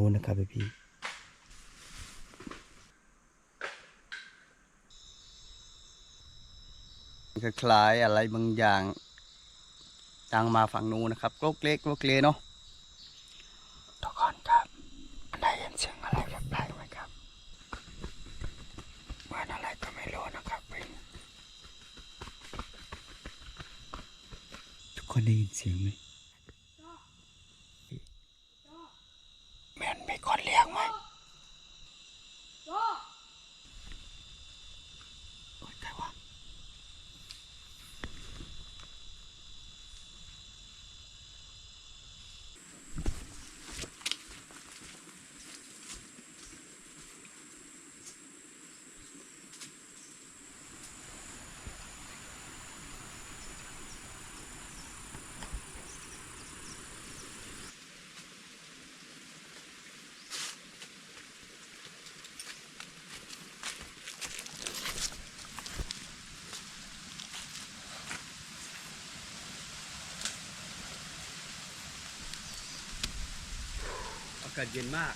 น้นนะครับพี่คล้ายอะไรบางอย่างดังมาฝั่งนู้นนะครับกลกเล็กกลกเลเนาะทุกคนครับได้ยินเสียงอะไรแปลกๆไหมครับเหมือนอะไรก็ไม่รู้นะครับวิ่งทุกคนได้ยินเสียงไหม แม่นมีคนเรียกไหมโอ๊ยใครวะอา กาศเย็นมาก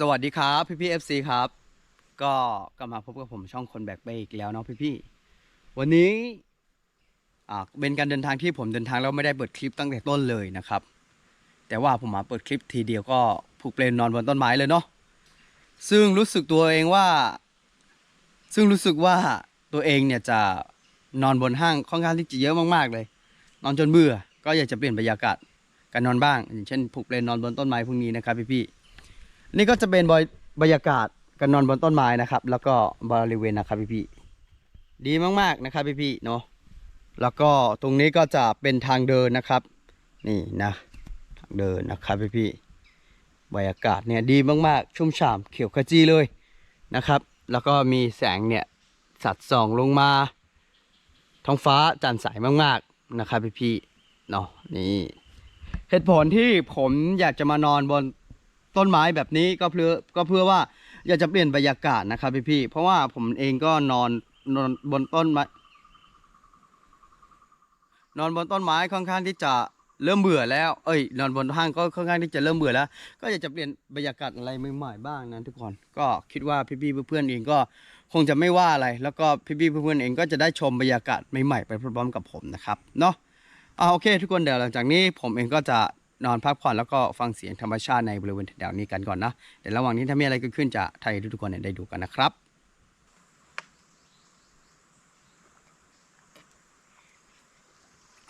สวัสดีครับพี่พี่เอฟซีครับ ก็กลับมาพบกับผมช่องคนแบกไปอีกแล้วเนาะพี่พี่วันนี้อ่าเป็นการเดินทางที่ผมเดินทางแล้วไม่ได้เปิดคลิปตั้งแต่ต้นเลยนะครับ แต่ว่าผมมาเปิดคลิปทีเดียวก็ผูกเปลนนอนบนต้นไม้เลยเนาะซึ่งรู้สึกตัวเองว่า ซึ่งรู้สึกว่าตัวเองเนี่ยจะนอนบนห้างค่อนข้างที่จะเยอะมากๆเลย นอนจนเบื่อก็อยากจะเปลี่ยนบรรยากาศการนอนบ้าง อย่างเช่นผูกเปลนนอนบนต้นไม้พวกนี้นะครับพี่พี่ นี่ก็จะเป็นบรบรรยากาศการนอนบนต้นไม้นะครับ แล้วก็บริเวณนะครับพี่พี่ๆดีมากๆนะครับพี่พี่ๆเนาะแล้วก็ตรงนี้ก็จะเป็นทางเดินนะครับ นี่นะทางเดินนะครับพี่พี่ๆบรรยากาศเนี่ยดีมากๆ ชุ่มฉ่ำเขียวขจีเลยนะครับ แล้วก็มีแสงเนี่ยสัดส่องลงมา ท้องฟ้าจันทร์ใสมากๆนะครับพี่พี่ๆเนาะนี่เหตุผลที่ผมอยากจะมานอนบน ต้นไม้แบบนี้ก็เพื่อก็เพื่อว่าอยากจะเปลี่ยนบรรยากาศนะครับพี่พี่เพราะว่าผมเองก็นอนนอนบนต้นไม้นอนบนต้นไม้ค่อนข้างที่จะเริ่มเบื่อแล้ว เอ้ย นอนบนห้างก็ค่อนข้างที่จะเริ่มเบื่อแล้ว ก็อยากจะเปลี่ยนบรรยากาศอะไรใหม่ๆบ้างนะทุกคน ก็คิดว่าพี่ๆเพื่อนๆเองก็คงจะไม่ว่าอะไร แล้วก็พี่ๆเพื่อนๆเองก็จะได้ชมบรรยากาศใหม่ๆไปพร้อมๆกับผมนะครับ เนาะอ่าโอเค ทุกคนเดี๋ยวหลังจากนี้ผมเองก็จะ นอนพักผ่อนแล้วก็ฟังเสียงธรรมชาติในบริเวณแถวนี้กันก่อนนะเดี๋ยวระหว่างนี้ถ้ามีอะไรเกิดขึ้นจะไทยทุกคนได้ดูกันนะครับ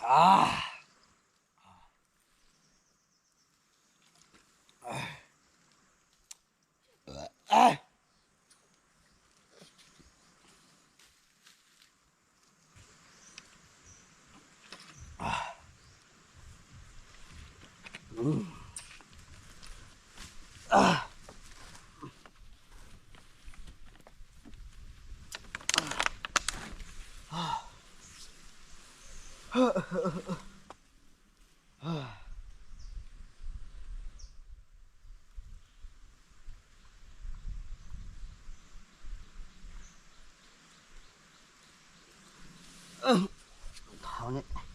อ่า เท้าเ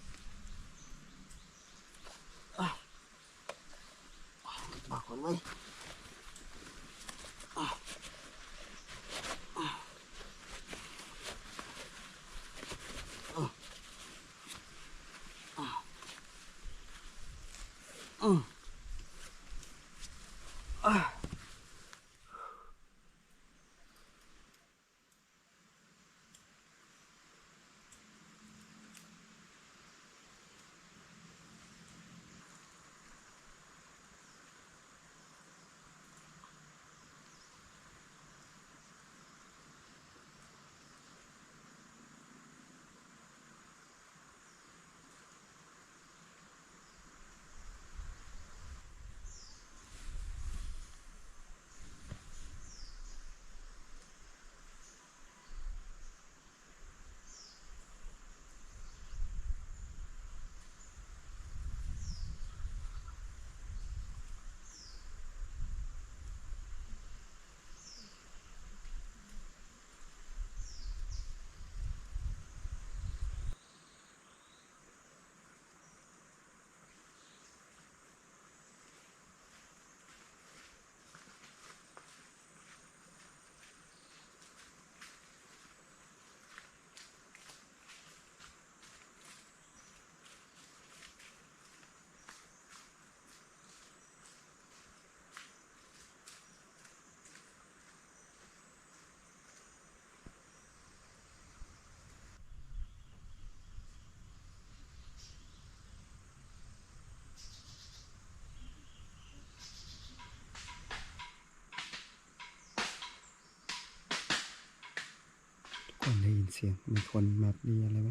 เสียงมีคนมาดีอะไรไหม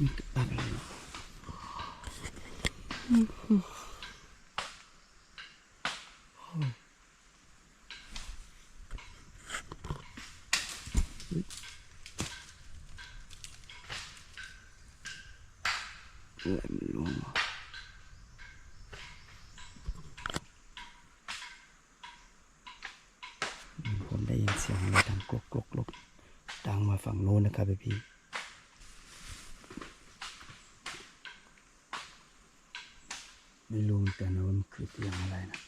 มีอะไรเนอะอะไรไม่รู้อะผมได้ยินเสียงอะไรดังกรกกรกกรกางมาฝั่งโน้นนะครับพี่พี่ไม่รู้เหมือนกันนะว่ามันคือเตียงอะไรนะ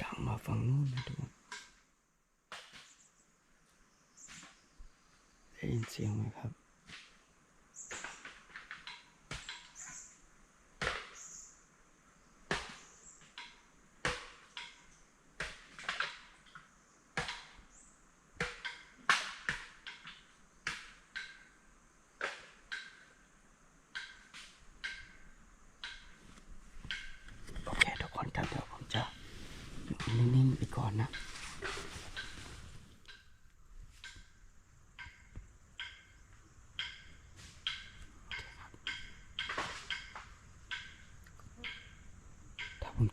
ดังมาฝั่งโน้นนะทุกคนได้ยินเสียงไหมครับ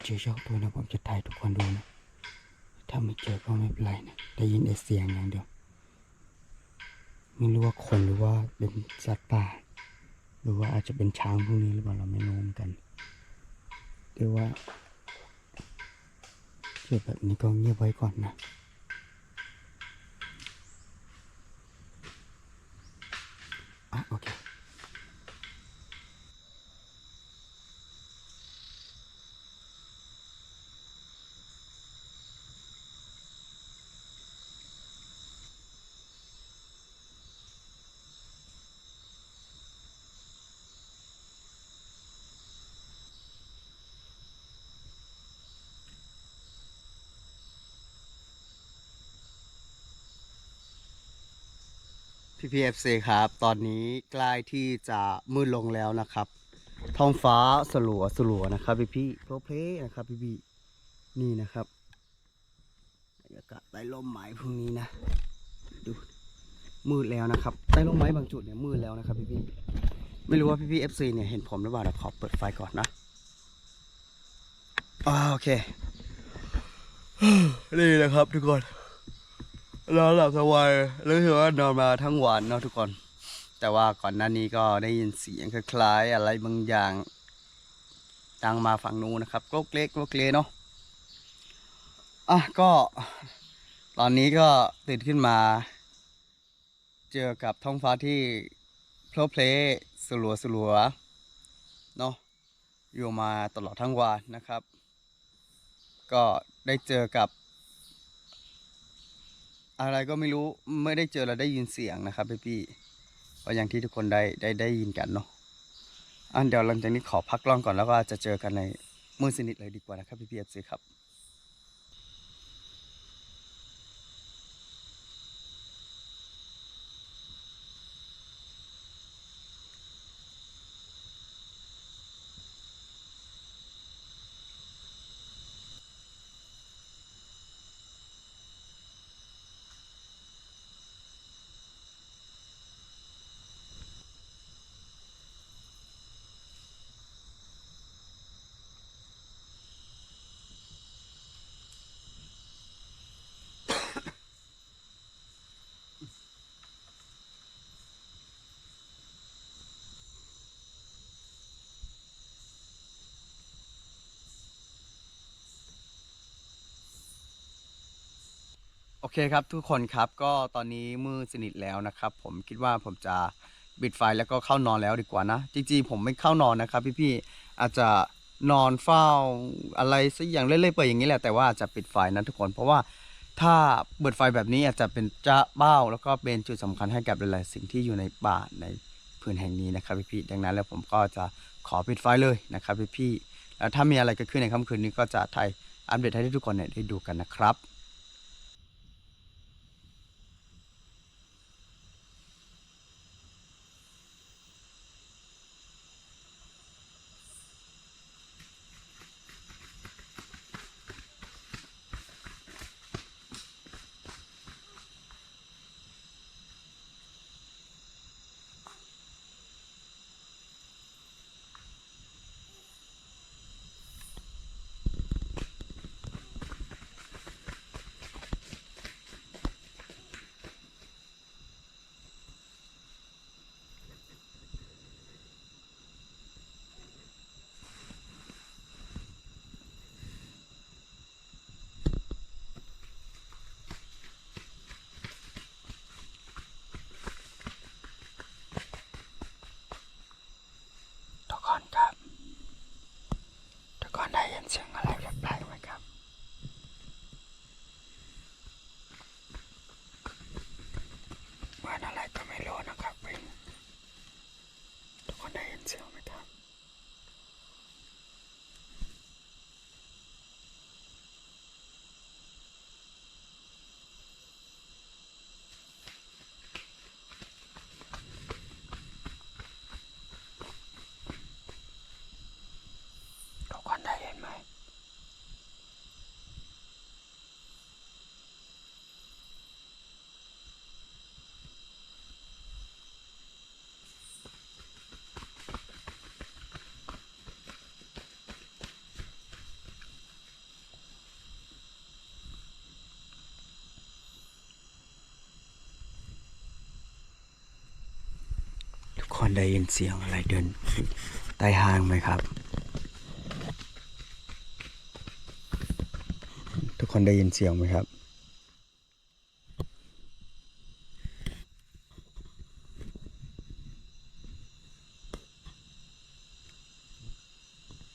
เจอโชคตัวนะผมจะถ่ายทุกคนดูนะ ถ้าไม่เจอก็ไม่เป็นไรนะได้ยินแต่เสียงอย่างเดียว ไม่รู้ว่าคนหรือว่าเป็นสัตว์ป่า หรือว่าอาจจะเป็นช้างพวกนี้หรือเปล่าเราไม่รู้เหมือนกันเดี๋ยว่าเจอแบบนี้ก็เงียบไว้ก่อนนะโอเค พี่พีเอฟซีครับ ตอนนี้ใกล้ที่จะมืดลงแล้วนะครับ ท้องฟ้าสลัวสลัวนะครับพี่พี่โปรเพลนะครับพี่พี่นี่นะครับบรรยากาศใต้ร่มไม้พรุ่งนี้นะดูมืดแล้วนะครับใต้ร่มไม้บางจุดเนี่ยมืดแล้วนะครับพี่พี่ไม่รู้ว่าพี่พี่เอฟซีเนี่ยเห็นผมหรือเปล่าเดี๋ยวขอเปิดไฟก่อนนะโอเคนี่นะครับทุกคน นอนหลับสบายรู้สึกว่านอนมาทั้งวันเนาะทุกคน แต่ว่าก่อนหน้านี้ก็ได้ยินเสียงคล้ายๆ อะไรบางอย่างดังมาฝั่งนู้นนะครับกลกเล็กกลกเล็กเนาะอะก็ ตอนนี้ก็ตื่นขึ้นมา เจอกับท้องฟ้าที่เพลเพลสลัวสลัวเนาะอยู่มาตลอดทั้งวันนะครับ ก็ได้เจอกับ อะไรก็ไม่รู้ไม่ได้เจอเราได้ยินเสียงนะครับพี่พี่ๆก็อย่างที่ทุกคนได้ได้ได้ยินกันเนาะอันเดี๋ยวหลังจากนี้ขอพักกล้องก่อนแล้วก็จะเจอกันในมือสนิทเลยดีกว่านะครับพี่พี่เอฟซีครับ อเคครับทุกคนครับก็ตอนนี้มืดสนิทแล้วนะครับ ผมคิดว่าผมจะปิดไฟแล้วก็เข้านอนแล้วดีกว่านะ จริงๆผมไม่เข้านอนนะครับ พี่ๆอาจจะนอนเฝ้าอะไรสักอย่างเล่อยๆเปิดอย่างนี้แหละแต่ว่าจะปิดไฟนะทุกคนเพราะว่าถ้าเปิดไฟแบบนี้อาจจะเป็นจะเบ้า แล้วก็เป็นจุดสำคัญให้กับหลายๆสิ่งที่อยู่ในป่าในพื้นแห่งนี้นะครับพี่ๆดังนั้นแล้วผมก็จะขอปิดไฟเลยนะครับพี่ๆแล้วถ้ามีอะไรเกิดขึ้นในค่ำคืนนี้ก็จะถ่ายอัปเดตให้ทุกคนเนี่ยได้ดูกันนะครับ ทุกคนครับ ทุกคนได้ยินเสียงอะไรแปลกๆไหมครับ เหมือนอะไรก็ไม่รู้นะครับวิ่งทุกคนได้ยินเสียงไหมครับ ทุกคนได้ยินไหม คนได้ยินเสียงอะไรเดินใต้ห้างไหมครับ ทุกคนได้ยินเสียงไหมครับ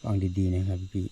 ฟังดีๆนะครับพี่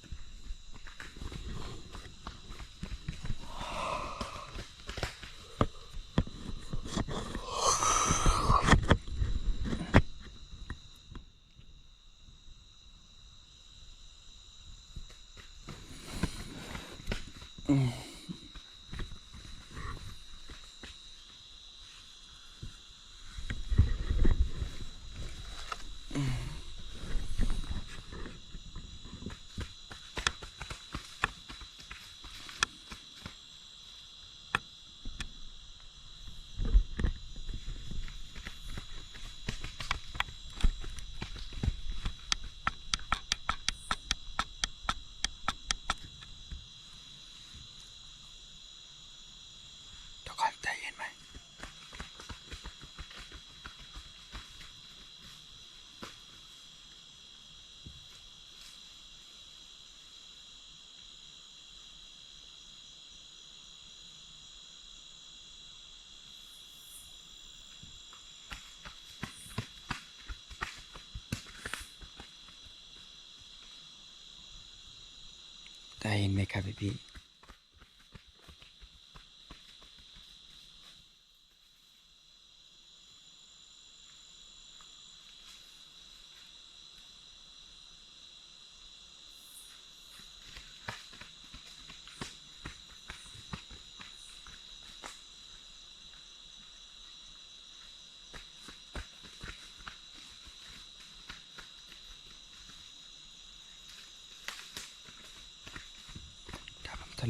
ได้เห็นไหมครับพี่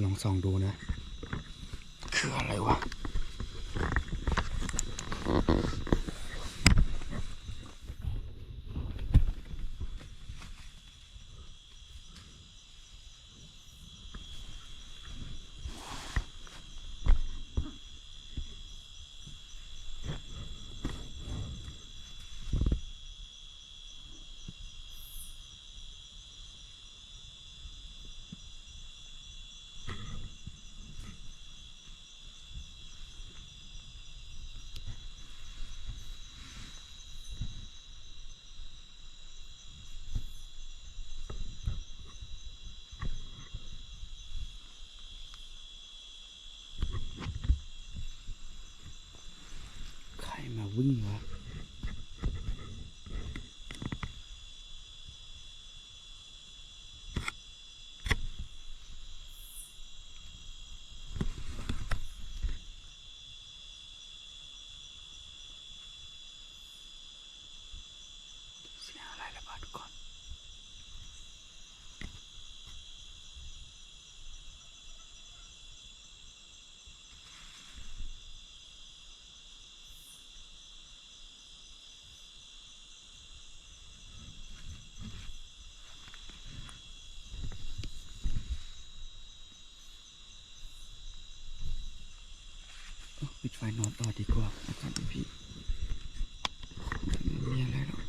ลองส่องดูนะ คืออะไรวะ ปิดไฟนอนต่อดีกว่านะครับพี่ไม่มีอะไรหรอก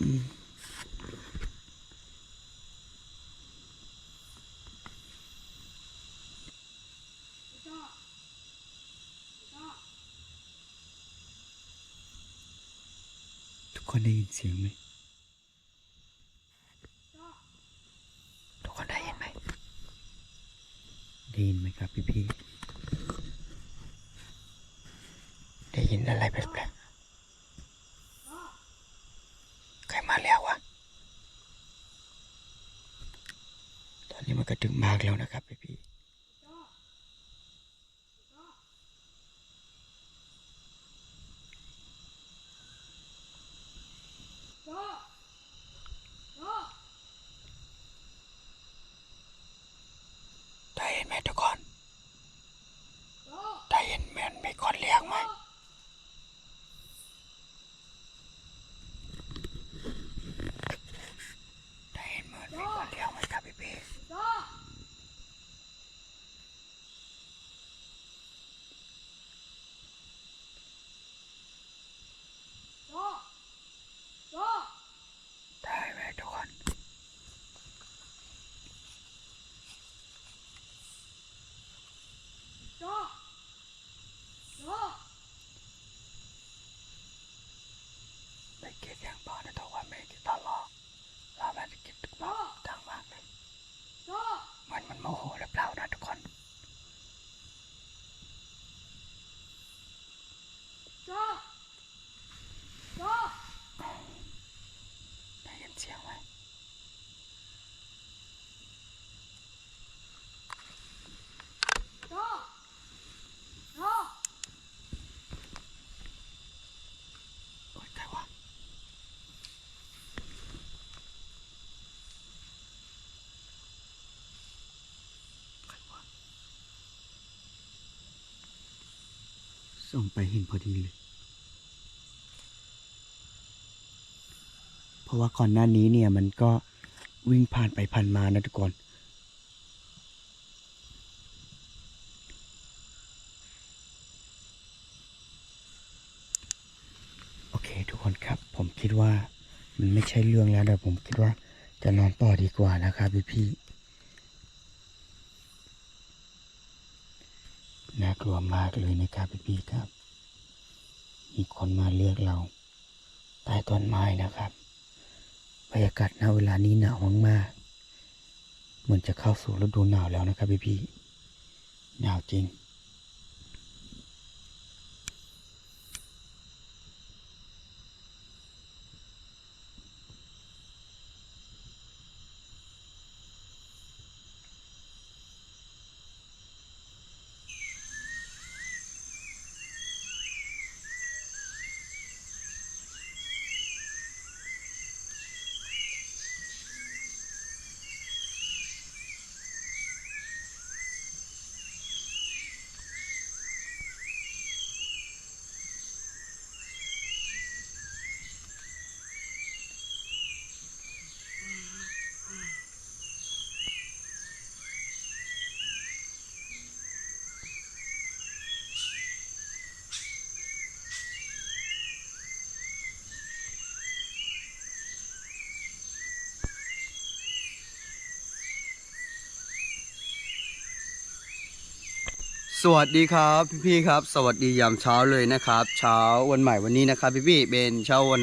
อืมทุกคนได้ยินเสียงไหม ทุกคนได้ยินไหม ได้ยินไหมครับพี่พี่ๆได้ยินอะไร แปลกๆใครมาแล้ววะ ตอนนี้มันก็ถึงมากแล้วนะครับพี่พี่ๆได้ยินไหมทุกคน ได้ยินเหมือนมีคนเรียกไหม ได้ยินเหมือนมีคนเรียกไหมครับพี่พี่ ดังมากเลยมันมันโมโหหรือเปล่านะทุกคน ได้ยินเสียงไหมโอ๊ยใครวะใครวะ ส่งไปเห็นพอดีเลย เพราะว่าก่อนหน้านี้เนี่ยมันก็วิ่งผ่านไปผ่านมานะทุกคนโอเคทุกคนครับ ผมคิดว่ามันไม่ใช่เรื่องแล้วแต่ผมคิดว่าจะนอนต่อดีกว่านะครับพี่พี่ๆน่ากลัวมากเลยนะครับพี่ๆครับ มีคนมาเรียกเราใต้ต้นไม้นะครับบรรยากาศณเวลานี้หนาวมากๆเหมือนจะเข้าสู่ฤดูหนาวแล้วนะครับพี่พี่ๆหนาวจริง สวัสดีครับ พี่ๆครับ สวัสดียามเช้าเลยนะครับ เช้าวันใหม่วันนี้นะครับ พี่ๆเป็นเช้าวัน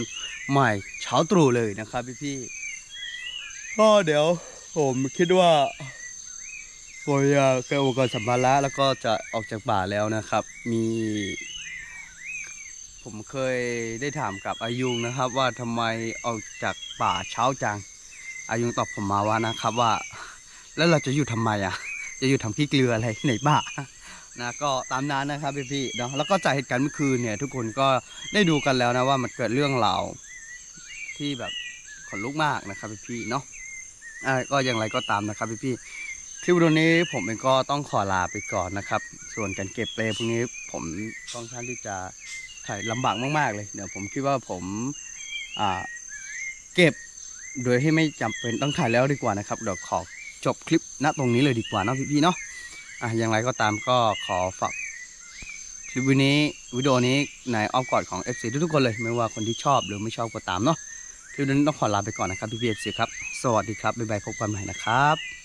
ใหม่เช้าตรู่เลยนะครับ พี่ๆก็เดี๋ยวผมคิดว่าผมอยเก็บอุปกรณ์สัมภาระแล้วก็จะออกจากป่าแล้วนะครับ มี ผมเคยได้ถามกับอายุงนะครับ ว่าทำไมออกจากป่าเช้าจัง อายุงตอบผมมาว่านะครับว่า แล้วเราจะอยู่ทำไมอะ จะอยู่ทำขี้เกลืออะไรในป่า นะก็ตามนั้นนะครับพี่ๆเนาะแล้วก็จากเหตุการณ์เมื่อคืนเนี่ย ทุกคนก็ได้ดูกันแล้วนะว่ามันเกิดเรื่องราวที่แบบขนลุกมากนะครับพี่ๆเนาะอ่าก็อย่างไรก็ตามนะครับพี่ๆคลิปวิดีโอนี้ผมเองก็ต้องขอลาไปก่อนนะครับ ส่วนการเก็บเปลพวกนี้ผมค่อนข้างที่จะถ่ายลำบากมากๆเลยเดี๋ยวผมคิดว่าผมอ่าเก็บโดยที่ไม่จำเป็นต้องถ่ายแล้วดีกว่านะครับเดี๋ยวขอจบคลิปณตรงนี้เลยดีกว่านะพี่ๆเนาะ อะอย่างไรก็ตามก็ขอฝากคลิปวิดีโอนี้วิดีโอนี้ในอ้อมกอดของ FC ทุกๆคนเลย ไม่ว่าคนที่ชอบหรือไม่ชอบก็ตามเนาะคลิปนี้ต้องขอลาไปก่อนนะครับพี่พีเอฟซีครับ สวัสดีครับบ๊ายบายพบกันใหม่นะครับ